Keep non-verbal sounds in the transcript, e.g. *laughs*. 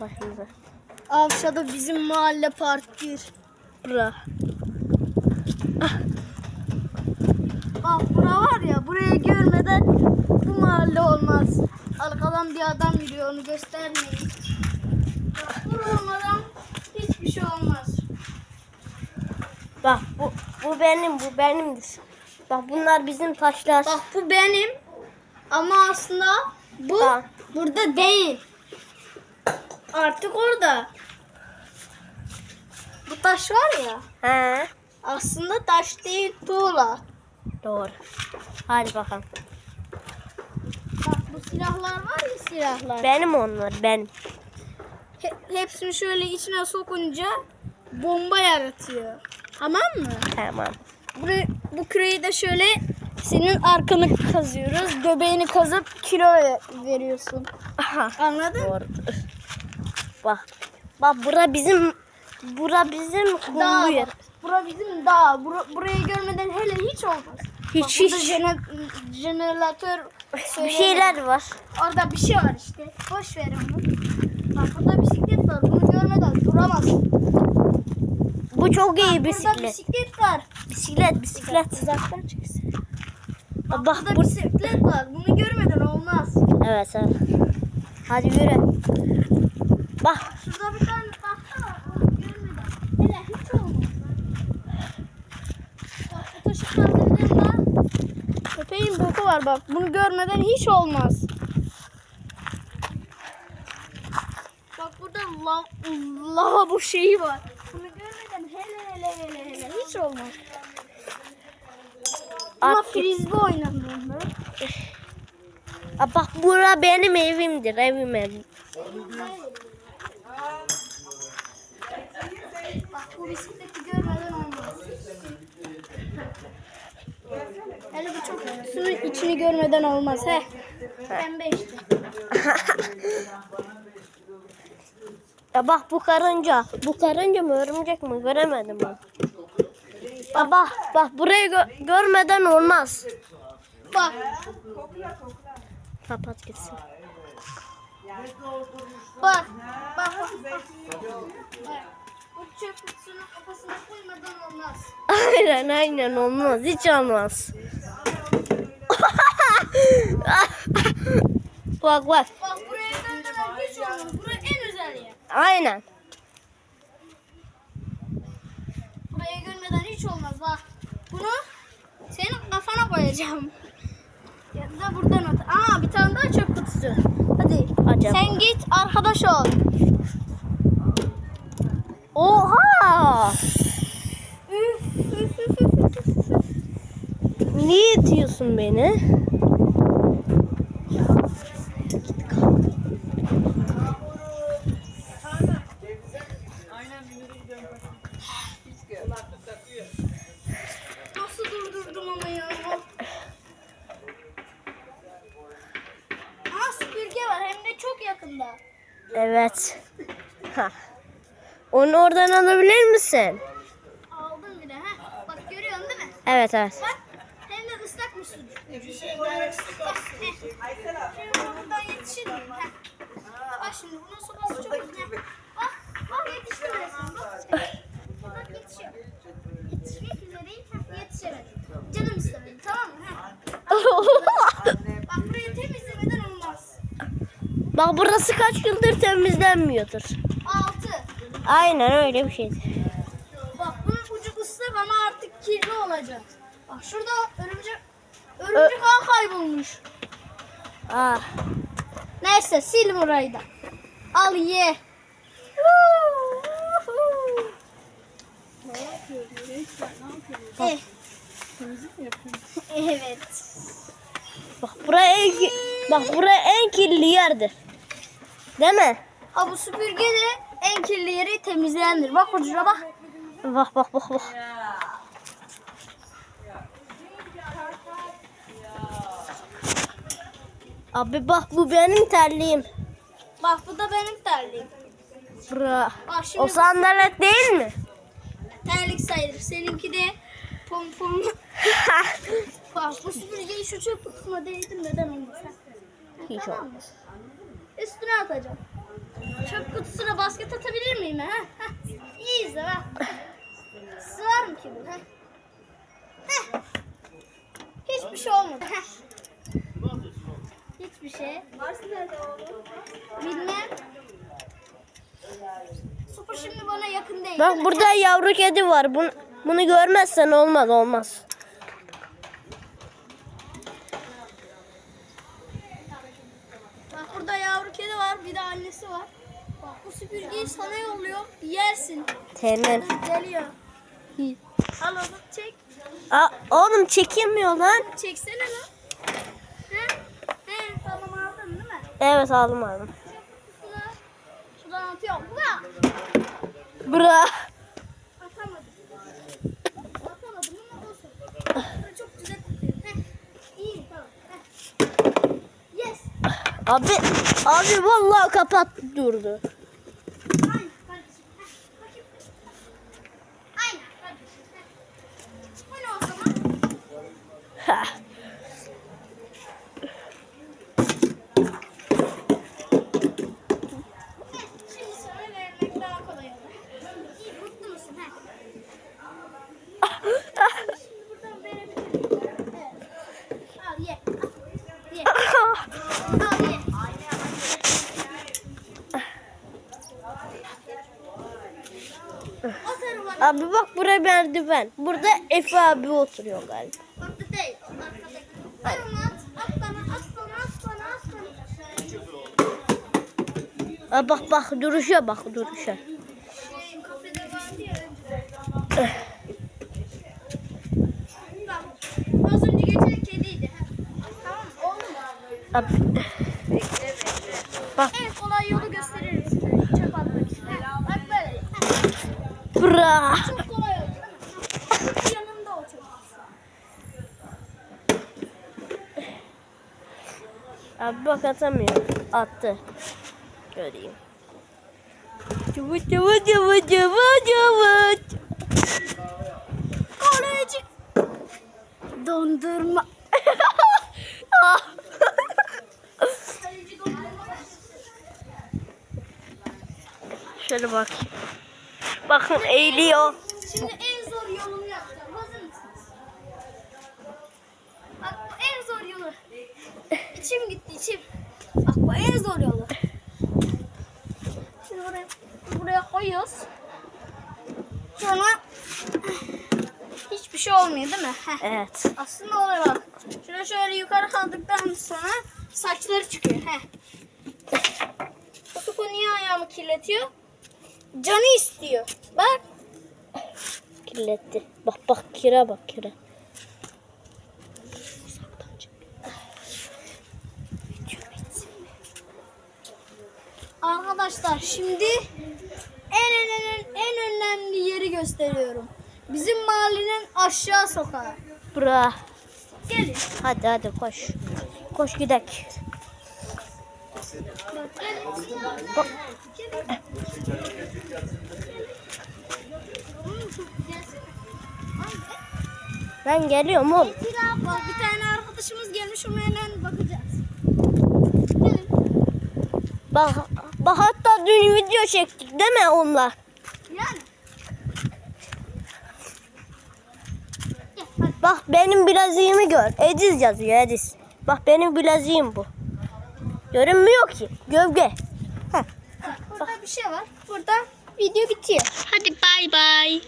başımıza. Avşa'da bizim mahalle park 1. Bura. Bak bura var ya buraya görmeden bu mahalle olmaz. Arkadan bir adam yürüyor onu göstermeyin. Bak bura olmadan hiçbir şey olmaz. Bak bu bu benim bu benimdir. Bak bunlar bizim taşlar. Bak bu benim ama aslında bu Bak. burada değil. Artık orada. Bu taş var ya He. aslında taş değil tuğla. Doğru. Hadi bakalım. Bak bu silahlar var ya silahlar. Benim onlar benim. He- hepsini şöyle içine sokunca bomba yaratıyor. Tamam mı? Tamam. Burayı, bu küreyi de şöyle senin arkanı kazıyoruz. Göbeğini kazıp kilo ve- veriyorsun. Aha. Anladın? Doğru. Bak. Bak bura bizim bura bizim kumlu yer. bak. Bura bizim dağ. Bura, burayı görmeden hele hiç olmaz. Hiç Bak hiç. jene- jeneratör Bir şeyler var. Orada bir şey var işte. Boş ver onu. Bak burada bisiklet var. Bunu görmeden duramazsın. Bu çok iyi Burada bisiklet. bisiklet var. Bisiklet bisiklet. Uzaktan çıksın. Bak Burada bu. bisiklet var. Bunu görmeden olmaz. Evet evet. Hadi yürü. Bak. Şurada bir tane tahta var. Onu görmeden. Hele hiç olmaz. Bak bu taşı kaldırdığımda köpeğin boku var bak. Bunu görmeden hiç olmaz. Bak burada lav, lava bu şeyi var. Bunu görmeden hele hele hele hele hiç olmaz. Ama frisbee oynanıyor. Aa, Bak bura benim evimdir. Evim evim. Bak bu bisikleti görmeden olmaz. Hele bu çok suyun içini görmeden olmaz he. Pembe işte. Ya bak bu karınca. Bu karınca mı örümcek mi göremedim ben. Ya bak bak burayı gö- görmeden olmaz. Bak Kapat gitsin. Bak bak. Bu çöp kutusunun kafasına koymadan olmaz. *laughs* Aynen aynen olmaz. Hiç olmaz. *laughs* bak bak. Bak buraya döndüler hiç olmaz. Burası en özel yer. Aynen. Buraya görmeden hiç olmaz bak. Bunu senin kafana koyacağım. Da buradan at. Aa bir tane daha çöp kutusu. Hadi. Acaba. Sen git arkadaş ol. Oha! Niye itiyorsun beni? Nasıl durdurdum ama ya? Aa süpürge var hem yakında. Evet. Ha. Onu oradan alabilir misin? Aldım bile ha. Bak görüyorsun değil mi? Evet evet. Bak hem de ıslakmış su. Bak, heh. Şimdi buradan yetişir miyim? Bak şimdi bunun sopası çok uzun. Bak bak yetiştim resmen. Bak. Bak yetişiyor. Yetişmek üzereyim. Yetişemedim. Canım istemedi tamam mı? *laughs* Bak burayı temizlemeden olmaz. Bak burası kaç yıldır temizlenmiyordur. Altı. Aynen öyle bir şey. Bak bunun ucu ıslak ama artık kirli olacak. Bak şurada örümcek örümcek ağ kaybolmuş. Ah. Neyse sil burayı da. Al ye. Eh. Evet. Bak buraya en bak buraya en kirli yerdir. Değil mi? Ha bu süpürge de en kirli yeri temizleyendir. Bak ucuna bak. Bak bak bak bak. Abi bak bu benim terliğim. Bak bu da benim terliğim. Bura. Bak şimdi O sandalet değil mi? terlik sayılır. Seninki de pom pom. *laughs* Bak bu süpürgeyi şu çöp kutusuna değdim neden olmaz? Hiç Tamam olmaz. Üstüne atacağım. Çöp kutusuna basket atabilir miyim? Ha? ha. İyi izle bak. Sığar mı ki bu? Ha? Hiçbir şey olmadı. Heh. Hiçbir şey. Bilmem. Sıfır şimdi bana yakın değil. Bak burada yavru kedi var. Bunu, bunu görmezsen olmaz olmaz. Bak burada yavru kedi var, bir de annesi var. Bak bu süpürgeyi sana yolluyor, yersin. Tamam. Geliyor. Al onu çek. Aa, oğlum çekilmiyor lan. Çeksene lan. He? He, tamam aldın değil mi? Evet aldım aldım. Şuradan atıyorum. Bırak. Bra. Atamadım. Atamadım ama olsun. Böyle çok güzel tutuyor. Heh. İyi, tamam. Heh. Yes. Abi abi vallahi kapat durdu. Aynen kardeşim. Heh. Bakayım. Aynen kardeşim. Heh. Bu ne o zaman? Ha. Şimdi sana vermek daha kolay olur. İyi, mutlu musun? Heh. Şimdi buradan verebilirim. Evet. Al ye. Al, Ye. Al ye. Atarım bak. Abi bak buraya merdiven. Burada Efe abi oturuyor galiba. Orada değil. Onu at. At bana. At bana. At bana. At bana. Aa, bak bak duruşa bak duruşa. Az önce geçen kediydi. Tamam? Oğlum. Abi. Bak En kolay yolu gösteririm size. Çöp atmak için. Ha, Bak böyle. Ha, bra. Çok kolay oldu. değil mi? Ha, Yanında o çöp. Abi bak atamıyor. Attı. Göreyim. Cıvıt cıvıt cıvıt cıvıt cıvıt. Kaleci. Dondurma. Ah. Kaleci dondurma. Şöyle bak. Bakın eğiliyor. Şimdi en zor yolunu yapacağım. Hazır mısınız? Bak bu en zor yolu. İçim gitti içim. Bak bu en zor yolu. Şimdi buraya, buraya koyuyoruz. Sonra hiçbir şey olmuyor değil mi? Heh. Evet. Aslında oluyor bak. Şöyle şöyle yukarı kaldıktan sonra saçları çıkıyor. Heh. Kutuku niye ayağımı kirletiyor? Canı istiyor. Bak. Kirletti. Bak bak kira bak kira. Arkadaşlar şimdi en önemli, en önemli yeri gösteriyorum. Bizim mahallenin aşağı sokağı. Bra. Gelin. Hadi hadi koş. Koş gidelim. Bak, Ben geliyorum oğlum. Bir bak, tane arkadaşımız gelmiş ona hemen bakacağız. Gelin. Bak, bak hatta dün video çektik değil mi onunla? Yani. Gel. Bak benim bileziğimi gör. Ediz yazıyor Ediz. Bak benim bileziğim bu. Görünmüyor ki. Gövge. Heh. Burada bir şey var. Burada video bitiyor. Hadi bay bay.